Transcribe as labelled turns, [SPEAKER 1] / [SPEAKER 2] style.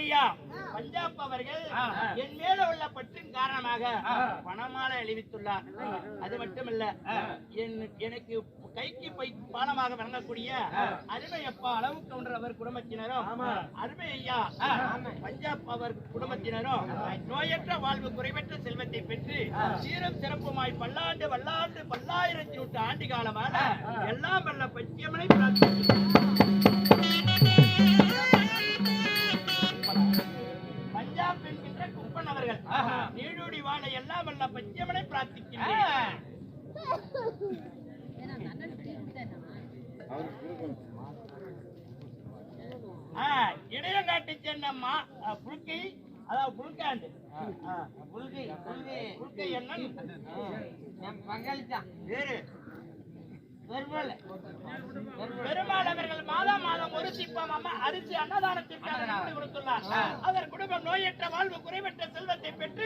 [SPEAKER 1] ஐயா பஞ்சாப் அவர்கள் என் மேல உள்ள பற்றின் காரணமாக பணமாலை அளிவித்துள்ளார் அது மட்டுமல்ல என் எனக்கு கைக்கு பை பாலமாக வழங்கக்கூடிய அருமை அப்பா அளவு கவுண்டர் அவர் குடும்பத்தினரும் அருமை ஐயா பஞ்சாப் அவர் குடும்பத்தினரும் நோயற்ற வாழ்வு குறைவற்ற செல்வத்தை பெற்று சீரும் சிறப்புமாய் பல்லாண்டு வல்லாண்டு பல்லாயிரத்தி நூற்று ஆண்டு காலமாக நீடூடி வாழ எல்லாம் வல்ல பச்சியமனை பிரார்த்திக்கிறேன் ஆ, இடையங்காட்டை சேர்ந்த மா ஆ, புல்கை அதாவது புல்காண்டு புல்கை புல்கை புல்கை என்னன்னு.
[SPEAKER 2] என் பங்காளி தான்
[SPEAKER 1] வேறு.
[SPEAKER 2] பெருமாள்.
[SPEAKER 1] பெருமாள் சிப்பம் அம்மா. அரிசி அன்னதானத்திற்காக கூலி கொடுத்துள்ளார் அவர் குடும்பம் நோயற்ற வாழ்வு குறைவற்ற செல்வத்தை பெற்று